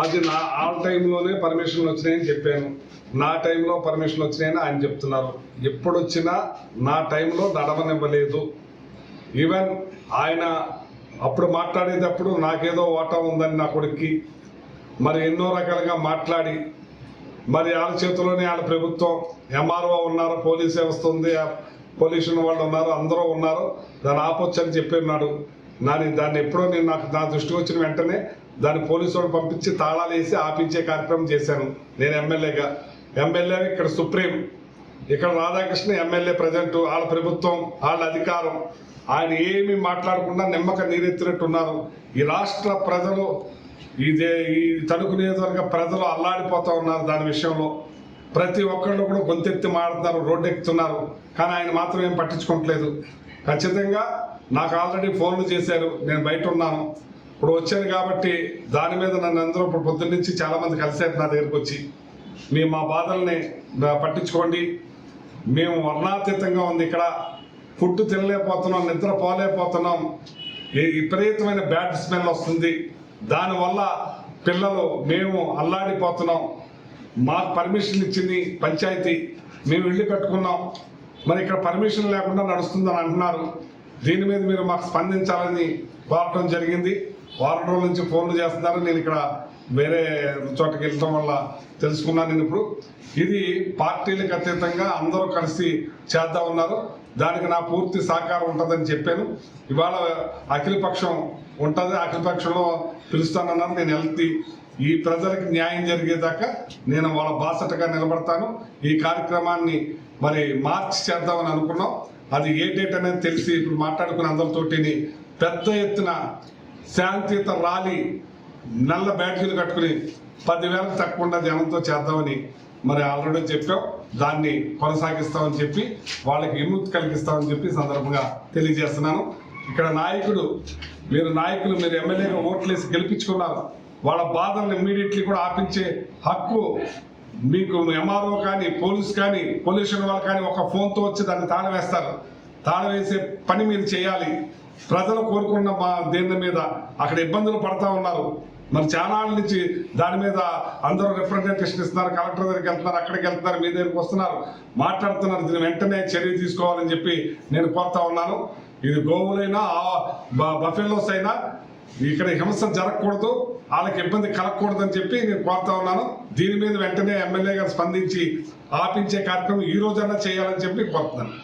అది నా ఆ టైంలోనే పర్మిషన్లు వచ్చినాయని చెప్పాను. నా టైంలో పర్మిషన్ వచ్చినాయని ఆయన చెప్తున్నారు. ఎప్పుడు వచ్చినా నా టైంలో నడవనివ్వలేదు. ఈవెన్ ఆయన అప్పుడు మాట్లాడేటప్పుడు నాకేదో ఓటా ఉందని నా కొడుక్కి మరి ఎన్నో రకాలుగా మాట్లాడి మరి వాళ్ళ చేతిలోనే వాళ్ళ ప్రభుత్వం ఎంఆర్ఓ ఉన్నారు పోలీస్ వ్యవస్థ ఉంది పొల్యూషన్ వాళ్ళు ఉన్నారు అందరూ ఉన్నారు దాన్ని ఆపొచ్చు అని చెప్పిన్నాడు నాని దాన్ని ఎప్పుడో నేను నాకు నా దృష్టికి వచ్చిన వెంటనే దాన్ని పోలీసు వాళ్ళు పంపించి తాళాలు వేసి ఆపించే కార్యక్రమం చేశాను. నేను ఎమ్మెల్యేగా. ఎమ్మెల్యే ఇక్కడ సుప్రీం. ఇక్కడ రాధాకృష్ణ ఎమ్మెల్యే ప్రజెంట్ వాళ్ళ ప్రభుత్వం వాళ్ళ అధికారం. ఆయన ఏమి మాట్లాడకుండా నిమ్మక నీరెత్తినట్టు ఉన్నారు ఈ రాష్ట్ర ప్రజలు ఇదే ఈ తణుకు నియోజకవర్గ ప్రజలు అల్లాడిపోతూ ఉన్నారు దాని విషయంలో. ప్రతి ఒక్కళ్ళు కూడా గొంతెత్తి మాడుతున్నారు రోడ్డు ఎక్కుతున్నారు కానీ ఆయన మాత్రం ఏం పట్టించుకోవట్లేదు. ఖచ్చితంగా నాకు ఆల్రెడీ ఫోన్లు చేశారు. నేను బయట ఉన్నాను. ఇప్పుడు వచ్చాను కాబట్టి దాని మీద నన్ను అందరూ ఇప్పుడు పొద్దున్న నుంచి చాలామంది కలిసారు నా దగ్గరకు వచ్చి. మీ మా బాధల్ని పట్టించుకోండి. మేము వర్ణాతీతంగా ఉంది ఇక్కడ. ఫుడ్ తినలేకపోతున్నాం నిద్ర పోలేకపోతున్నాం. విపరీతమైన బ్యాడ్ స్మెల్ వస్తుంది. దానివల్ల పిల్లలు మేము అల్లాడిపోతున్నాం. మాకు పర్మిషన్ ఇచ్చింది పంచాయతీ. మేము ఇల్లు కట్టుకున్నాం. మరి ఇక్కడ పర్మిషన్ లేకుండా నడుస్తుందని అంటున్నారు. దీని మీద మీరు మాకు స్పందించాలని కోరటం జరిగింది. వారం రోజుల నుంచి ఫోన్లు చేస్తున్నారు. నేను ఇక్కడ వేరే చోటకి వెళ్ళటం వల్ల తెలుసుకున్నాను నేను ఇప్పుడు. ఇది పార్టీలకు అతీతంగా అందరూ కలిసి చేద్దాం ఉన్నారు దానికి నా పూర్తి సహకారం ఉంటుందని చెప్పాను. ఇవాళ అఖిలపక్షం ఉంటుంది. అఖిలపక్షంలో పిలుస్తానన్నారు. నేను వెళ్తే ఈ ప్రజలకు న్యాయం జరిగేదాకా నేను వాళ్ళ బాసటగా నిలబడతాను. ఈ కార్యక్రమాన్ని మరి మార్చి చేద్దామని అనుకున్నాం. అది ఏ డేట్ అనేది తెలిసి ఇప్పుడు మాట్లాడుకుని అందరితోటిని పెద్ద ఎత్తున శాంతియుత ర్యాలీ నల్ల బ్యాటరీలు కట్టుకుని పదివేలకు తక్కువ జనంతో చేద్దామని మరి ఆల్రెడీ చెప్పాం. దాన్ని కొనసాగిస్తామని చెప్పి వాళ్ళకి విముక్తి కలిగిస్తామని చెప్పి సందర్భంగా తెలియజేస్తున్నాను. ఇక్కడ నాయకుడు మీరు నాయకులు మీరు ఎమ్మెల్యేగా ఓట్లేసి గెలిపించుకున్నారు. వాళ్ళ బాధలను ఇమ్మీడియట్లీ కూడా ఆపించే హక్కు మీకు ఎంఆర్ఓ కానీ పోలీస్ కానీ పొల్యూషన్ వాళ్ళు కానీ ఒక ఫోన్తో వచ్చి దాన్ని తాళవేస్తారు తాళం వేసే పని మీరు చేయాలి. ప్రజలు కోరుకున్న మా దేని మీద అక్కడ ఇబ్బందులు పడతా ఉన్నారు. మరి చాలా నుంచి దాని మీద అందరూ రిప్రజెంటేషన్ ఇస్తున్నారు కలెక్టర్ దగ్గరికి వెళ్తున్నారు అక్కడికి వెళ్తున్నారు మీ దగ్గరికి వస్తున్నారు. మాట్లాడుతున్నారు దీని వెంటనే చర్య తీసుకోవాలని చెప్పి నేను కోరుతా ఉన్నాను. ఇది గోవులైనా బఫెల్లోస్ అయినా ఇక్కడ హింస జరగకూడదు వాళ్ళకి ఇబ్బంది కలగకూడదని చెప్పి నేను కోరుతా ఉన్నాను. దీని మీద వెంటనే ఎమ్మెల్యే గారు స్పందించి ఆపించే కార్యక్రమం ఈ రోజన్నా చేయాలని చెప్పి కోరుతున్నాను.